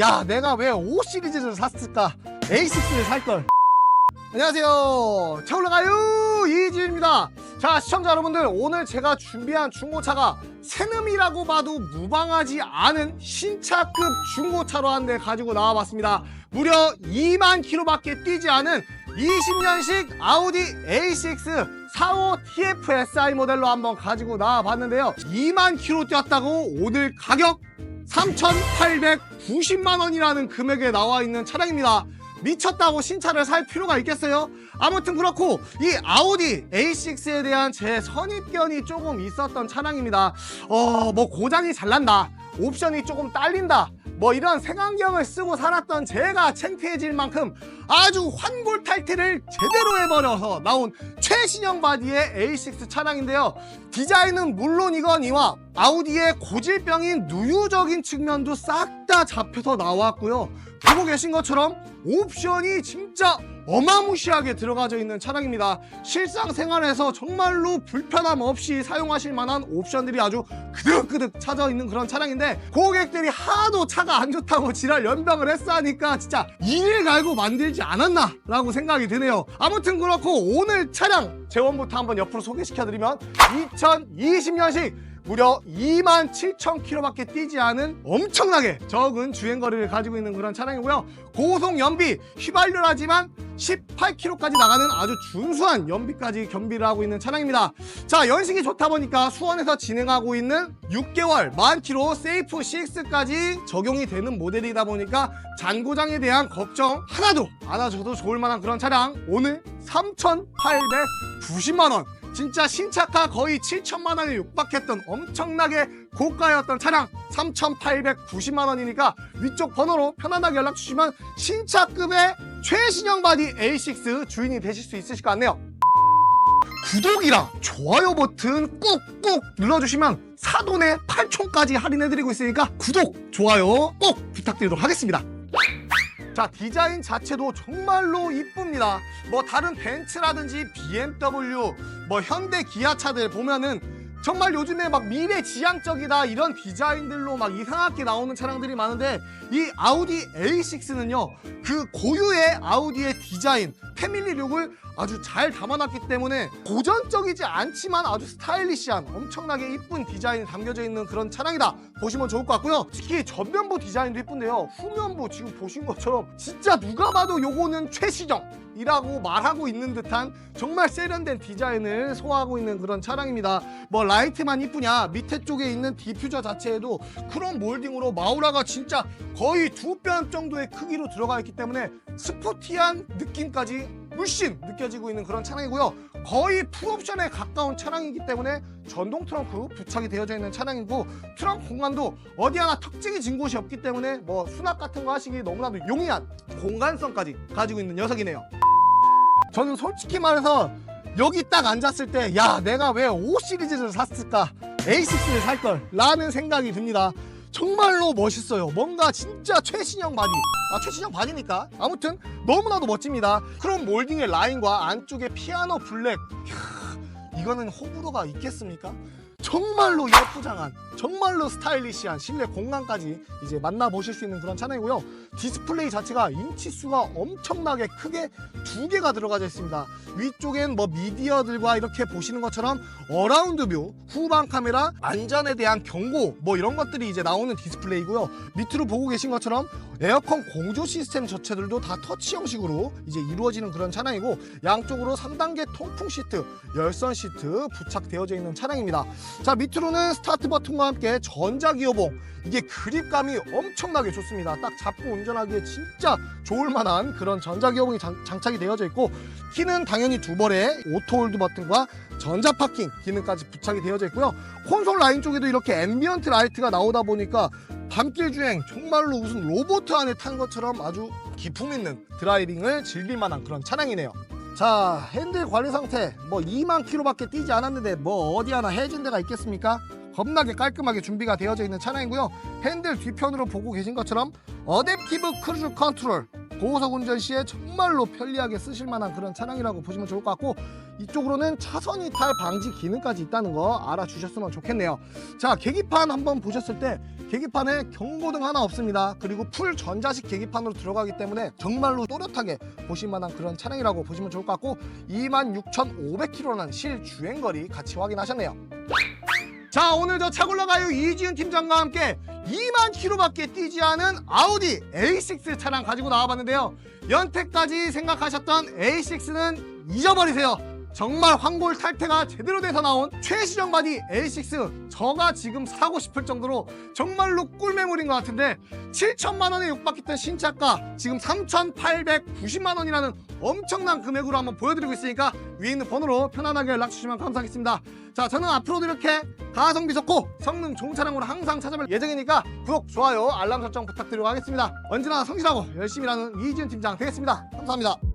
야 내가 왜 5 시리즈를 샀을까? A6를 살걸. 안녕하세요. 차 올라가요. 이지입니다. 자 시청자 여러분들 오늘 제가 준비한 중고차가 새놈이라고 봐도 무방하지 않은 신차급 중고차로 한 대 가지고 나와봤습니다. 무려 2만 킬로밖에 뛰지 않은 20년식 아우디 A6 45 TFSI 모델로 한번 가지고 나와봤는데요. 2만 킬로 뛰었다고 오늘 가격 3,890만 원이라는 금액에 나와 있는 차량입니다. 미쳤다고 신차를 살 필요가 있겠어요? 아무튼 그렇고 이 아우디 A6에 대한 제 선입견이 조금 있었던 차량입니다. 어, 뭐 고장이 잘 난다. 옵션이 조금 딸린다. 뭐 이런 색안경을 쓰고 살았던 제가 창피해질 만큼 아주 환골탈태를 제대로 해버려서 나온 최신형 바디의 A6 차량인데요. 디자인은 물론이거니와 아우디의 고질병인 누유적인 측면도 싹 다 잡혀서 나왔고요. 보고 계신 것처럼 옵션이 진짜 어마무시하게 들어가져 있는 차량입니다. 실상생활에서 정말로 불편함 없이 사용하실 만한 옵션들이 아주 그득그득 차져 있는 그런 차량인데 고객들이 하도 차가 안 좋다고 지랄 연병을 했어 하니까 진짜 이를 갈고 만들지 않았나 라고 생각이 드네요. 아무튼 그렇고 오늘 차량 재원부터 한번 옆으로 소개시켜드리면 2020년식 무려 2만 7천 킬로밖에 뛰지 않은 엄청나게 적은 주행거리를 가지고 있는 그런 차량이고요. 고속 연비 휘발유라지만 18km까지 나가는 아주 준수한 연비까지 겸비를 하고 있는 차량입니다. 자, 연식이 좋다 보니까 수원에서 진행하고 있는 6개월 만 킬로 세이프 6까지 적용이 되는 모델이다 보니까 잔고장에 대한 걱정 하나도 안 하셔도 좋을 만한 그런 차량 오늘 3,890만 원 진짜 신차가 거의 7천만 원에 육박했던 엄청나게 고가였던 차량 3,890만 원이니까 위쪽 번호로 편안하게 연락 주시면 신차급의 최신형 바디 A6 주인이 되실 수 있으실 것 같네요. 구독이랑 좋아요 버튼 꾹꾹 눌러주시면 사돈의 8촌까지 할인해드리고 있으니까 구독, 좋아요 꼭 부탁드리도록 하겠습니다. 자 디자인 자체도 정말로 이쁩니다. 뭐 다른 벤츠라든지 BMW 뭐 현대 기아차들 보면은 정말 요즘에 막 미래 지향적이다 이런 디자인들로 막 이상하게 나오는 차량들이 많은데 이 아우디 A6는요 그 고유의 아우디의 디자인 패밀리룩을 아주 잘 담아놨기 때문에 고전적이지 않지만 아주 스타일리시한 엄청나게 이쁜 디자인이 담겨져 있는 그런 차량이다 보시면 좋을 것 같고요. 특히 전면부 디자인도 이쁜데요. 후면부 지금 보신 것처럼 진짜 누가 봐도 요거는 최시정 이라고 말하고 있는 듯한 정말 세련된 디자인을 소화하고 있는 그런 차량입니다 뭐 라이트만 이쁘냐 밑에 쪽에 있는 디퓨저 자체에도 크롬 몰딩으로 마우라가 진짜 거의 두뼘 정도의 크기로 들어가 있기 때문에 스포티한 느낌까지 물씬 느껴지고 있는 그런 차량이고요. 거의 풀옵션에 가까운 차량이기 때문에 전동 트렁크 부착이 되어져 있는 차량이고 트렁크 공간도 어디 하나 특징이 진 곳이 없기 때문에 뭐 수납 같은 거 하시기 너무나도 용이한 공간성까지 가지고 있는 녀석이네요. 저는 솔직히 말해서 여기 딱 앉았을 때 야 내가 왜 5 시리즈를 샀을까? A6를 살걸. 라는 생각이 듭니다. 정말로 멋있어요. 뭔가 진짜 최신형 바디. 아 최신형 바디니까. 아무튼 너무나도 멋집니다. 크롬 몰딩의 라인과 안쪽에 피아노 블랙. 캬, 이거는 호불호가 있겠습니까? 정말로 예쁘장한 정말로 스타일리시한 실내 공간까지 이제 만나보실 수 있는 그런 차량이고요. 디스플레이 자체가 인치수가 엄청나게 크게 두 개가 들어가져 있습니다. 위쪽엔 뭐 미디어들과 이렇게 보시는 것처럼 어라운드 뷰 후방 카메라 안전에 대한 경고 뭐 이런 것들이 이제 나오는 디스플레이고요. 밑으로 보고 계신 것처럼 에어컨 공조 시스템 자체들도 다 터치 형식으로 이제 이루어지는 그런 차량이고 양쪽으로 3단계 통풍 시트 열선 시트 부착되어져 있는 차량입니다 자 밑으로는 스타트 버튼과 함께 전자 기어봉. 이게 그립감이 엄청나게 좋습니다. 딱 잡고 운전하기에 진짜 좋을 만한 그런 전자 기어봉이 장, 장착이 되어져 있고 키는 당연히 두 벌의 오토 홀드 버튼과 전자 파킹 기능까지 부착이 되어져 있고요. 콘솔 라인 쪽에도 이렇게 앰비언트 라이트가 나오다 보니까 밤길 주행 정말로 무슨 로봇 안에 탄 것처럼 아주 기품 있는 드라이빙을 즐길 만한 그런 차량이네요 자 핸들 관리 상태. 뭐 2만 킬로밖에 뛰지 않았는데 뭐 어디 하나 해진 데가 있겠습니까? 겁나게 깔끔하게 준비가 되어져 있는 차량이고요. 핸들 뒤편으로 보고 계신 것처럼 어댑티브 크루즈 컨트롤 고속 운전 시에 정말로 편리하게 쓰실 만한 그런 차량이라고 보시면 좋을 것 같고 이쪽으로는 차선 이탈 방지 기능까지 있다는 거 알아주셨으면 좋겠네요. 자 계기판 한번 보셨을 때 계기판에 경고등 하나 없습니다. 그리고 풀 전자식 계기판으로 들어가기 때문에 정말로 또렷하게 보실 만한 그런 차량이라고 보시면 좋을 것 같고 26,500km라는 실주행거리 같이 확인하셨네요. 자 오늘 저 차골라가요 이지은 팀장과 함께 2만 킬로밖에 뛰지 않은 아우디 A6 차량 가지고 나와봤는데요. 연태까지 생각하셨던 A6는 잊어버리세요 정말 황골 탈퇴가 제대로 돼서 나온 최시정 바디 A6 저가 지금 사고 싶을 정도로 정말로 꿀매물인 것 같은데 7천만 원에 육박했던 신차가 지금 3,890만 원이라는 엄청난 금액으로 한번 보여드리고 있으니까 위에 있는 번호로 편안하게 연락 주시면 감사하겠습니다. 자, 저는 앞으로도 이렇게 가성비 좋고 성능 좋은 차량으로 항상 찾아뵐 예정이니까 구독, 좋아요, 알람 설정 부탁드리고 하겠습니다. 언제나 성실하고 열심히 일하는 이지은 팀장 되겠습니다. 감사합니다.